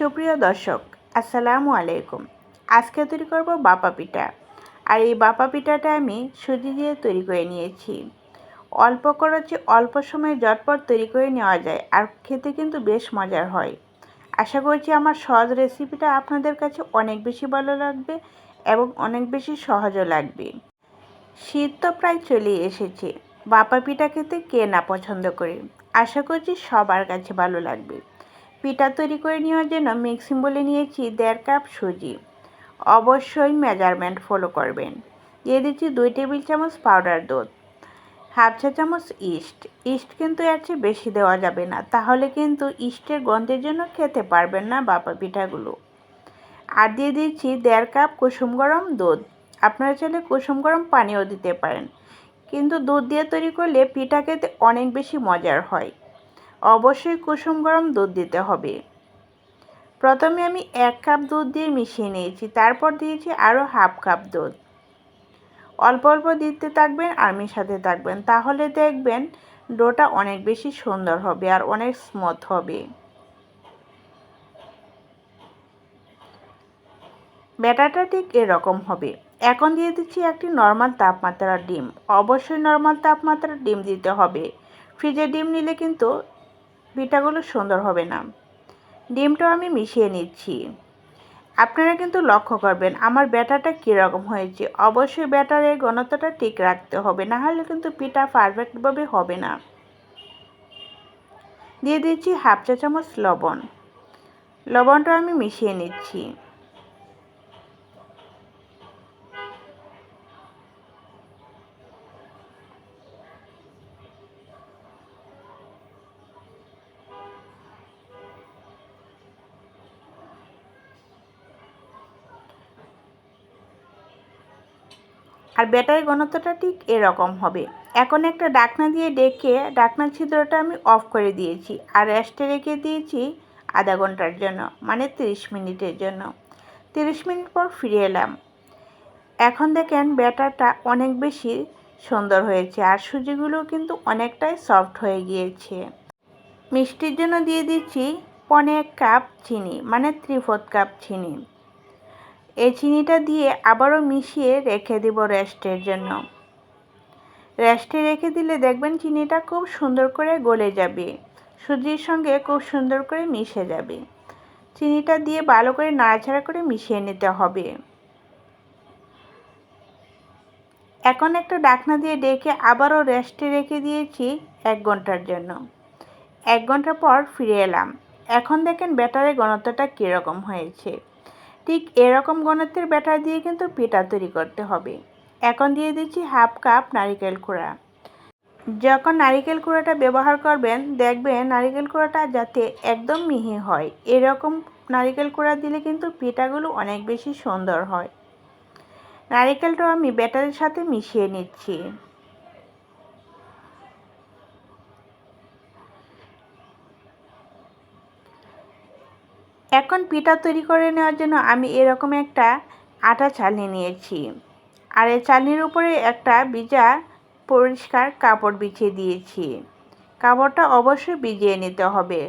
সুপ্রিয় দর্শক, আসসালামু আলাইকুম। আজকে তৈরি করব বাপা পিঠা। আর এই বাপা পিঠাটা আমি সুজি দিয়ে তৈরি করে নিয়েছি। অল্প খরচে অল্প সময়ে ঝটপট তৈরি করে নেওয়া যায় আর খেতে কিন্তু বেশ মজার হয়। আশা করছি আমার সহজ রেসিপিটা আপনাদের কাছে অনেক বেশি ভালো লাগবে এবং অনেক বেশি সহজও লাগবে। শীত তো প্রায় চলে এসেছে। বাপা পিঠা খেতে কে না পছন্দ করে? আশা করছি সবার কাছে ভালো লাগবে। পিঠা তৈরি করে নেওয়ার জন্য মিক্সিং বলে নিয়েছি দেড় কাপ সুজি। অবশ্যই মেজারমেন্ট ফলো করবেন। দিয়ে দিচ্ছি দুই টেবিল চামচ পাউডার দুধ, হাফ চা চামচ ইস্ট ইস্ট কিন্তু এর চেয়ে বেশি দেওয়া যাবে না, তাহলে কিন্তু ইস্টের গন্ধের জন্য খেতে পারবেন না বাপা পিঠাগুলো। আর দিয়ে দিচ্ছি দেড় কাপ কুসুম গরম দুধ। আপনারা চাইলে কুসুম গরম পানিও দিতে পারেন। কিন্তু দুধ দিয়ে তৈরি করলে পিঠা খেতে অনেক বেশি মজার হয়। অবশ্যই কুসুম গরম দুধ দিতে হবে। প্রথমে আমি এক কাপ দুধ দিয়ে মিশিয়ে নিয়েছি, তারপর দিয়েছি আরও হাফ কাপ দুধ। অল্প অল্প দিতে থাকবেন আর মিশাতে থাকবেন, তাহলে দেখবেন ডোটা অনেক বেশি সুন্দর হবে আর অনেক স্মুথ হবে। ব্যাটারটা ঠিক এরকম হবে। এখন দিয়ে দিচ্ছি একটি নর্মাল তাপমাত্রার ডিম। অবশ্যই নর্মাল তাপমাত্রার ডিম দিতে হবে। ফ্রিজে ডিম নিলে কিন্তু পিঠাগুলো সুন্দর হবে না। ডিমটাও আমি মিশিয়ে নিচ্ছি। আপনারা কিন্তু লক্ষ্য করবেন, আমার ব্যাটারটা কীরকম হয়েছে। অবশ্যই ব্যাটারের ঘনত্বটা ঠিক রাখতে হবে, না হলে কিন্তু পিঠা পারফেক্টভাবে হবে না। দিয়ে দিচ্ছি হাফ চা চামচ লবণ। লবণটা আমি মিশিয়ে নিচ্ছি। আর ব্যাটারি ঘনত্বটা ঠিক এরকম হবে। এখন একটা ডাকনা দিয়ে ডেকে ডাকনার ছিদ্রটা আমি অফ করে দিয়েছি আর রেস্টে রেখে দিয়েছি আধা ঘণ্টার জন্য মানে তিরিশ মিনিটের জন্য। তিরিশ মিনিট পর ফিরে এলাম। এখন দেখেন ব্যাটারটা অনেক বেশি সুন্দর হয়েছে আর সুজিগুলো কিন্তু অনেকটাই সফট হয়ে গিয়েছে। মিষ্টির জন্য দিয়ে দিচ্ছি পনেরো কাপ চিনি মানে থ্রি ফোর্থ কাপ চিনি। এই চিনিটা দিয়ে আবারও মিশিয়ে রেখে দেব রেস্টের জন্য। রেস্টে রেখে দিলে দেখবেন চিনিটা খুব সুন্দর করে গলে যাবে। সুজির সঙ্গে খুব সুন্দর করে মিশে যাবে। চিনিটা দিয়ে ভালো করে নাড়াচাড়া করে মিশিয়ে নিতে হবে। এখন একটা ডাকনা দিয়ে ডেকে আবারও রেস্টে রেখে দিয়েছি এক ঘণ্টার জন্য। এক ঘণ্টা পর ফিরে এলাম। এখন দেখেন ব্যাটারের ঘনত্বটা কীরকম হয়েছে। ঠিক এরকম ঘনত্বের ব্যাটার দিয়ে কিন্তু পিঠা তৈরি করতে হবে। এখন দিয়ে দিচ্ছি হাফ কাপ নারিকেল কুড়া। যখন নারিকেল কুড়াটা ব্যবহার করবেন, দেখবেন নারিকেল কুড়াটা যাতে একদম মিহি হয়। এরকম নারিকেল কুড়া দিলে কিন্তু পিঠাগুলো অনেক বেশি সুন্দর হয়। নারিকেলটাও আমি ব্যাটারের সাথে মিশিয়ে নিচ্ছি। এখন পিঠা তৈরি করে নেওয়ার জন্য আমি এরকম একটা আটা চালনি নিয়েছি। আর এই চালনির উপরে একটা ভিজা পরিষ্কার কাপড় বিছিয়ে দিয়েছি। কাপড়টা অবশ্যই ভিজিয়ে নিতে হবে।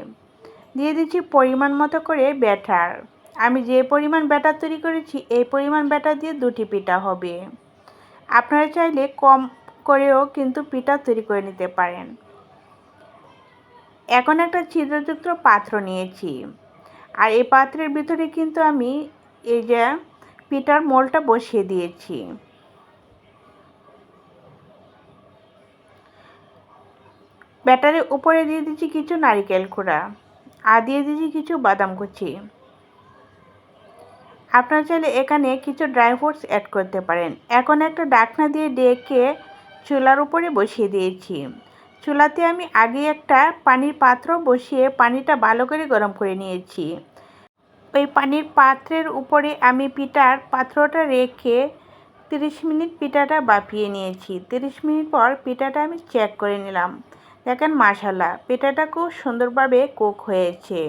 দিয়ে দিচ্ছি পরিমাণ মতো করে ব্যাটার আমি যে পরিমাণ ব্যাটার তৈরি করেছি, এই পরিমাণ ব্যাটার দিয়ে দুটি পিঠা হবে। আপনারা চাইলে কম করেও কিন্তু পিঠা তৈরি করে নিতে পারেন। এখন একটা ছিদ্রযুক্ত পাত্র নিয়েছি। আর এই পাত্রের ভিতরে কিন্তু আমি এই যে পিঠার মোলটা বসিয়ে দিয়েছি। ব্যাটারের উপরে দিয়ে দিচ্ছি কিছু নারিকেল খোড়া আর দিয়ে দিচ্ছি কিছু বাদাম কুচি। আপনারা চাইলে এখানে কিছু ড্রাই ফ্রুটস অ্যাড করতে পারেন। এখন একটা ডাকনা দিয়ে ডেকে চুলার উপরে বসিয়ে দিয়েছি। চুলাতে আমি আগে একটা পানির পাত্র বসিয়ে পানিটা ভালো করে গরম করে নিয়েছি। ওই পানির পাত্রের উপরে আমি পিঠার পাত্রটা রেখে তিরিশ মিনিট পিঠাটা বাপিয়ে নিয়েছি। তিরিশ মিনিট পর পিঠাটা আমি চেক করে নিলাম। দেখেন মাসালা পিঠাটা খুব সুন্দরভাবে কুক হয়েছে।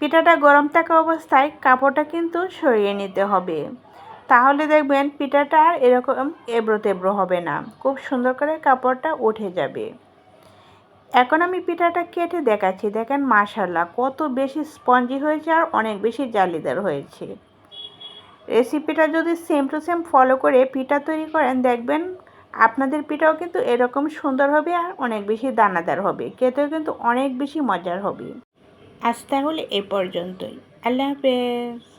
পিঠাটা গরম থাকা অবস্থায় কাপড়টা কিন্তু সরিয়ে নিতে হবে। তাহলে দেখবেন পিঠাটা আর এরকম এবড়ো তেবড়ো হবে না। খুব সুন্দর করে কাপড়টা উঠে যাবে। এখন আমি পিঠাটা কেটে দেখাচ্ছি। দেখেন মাশাল্লাহ কত বেশি স্পঞ্জি হয়েছে আর অনেক বেশি জালিদার হয়েছে। রেসিপিটা যদি সেম টু সেম ফলো করে পিঠা তৈরি করেন, দেখবেন আপনাদের পিঠাও কিন্তু এরকম সুন্দর হবে আর অনেক বেশি দানাদার হবে। খেতেও কিন্তু অনেক বেশি মজার হবে। আজ তাহলে এ পর্যন্তই। আল্লাহ হাফেজ।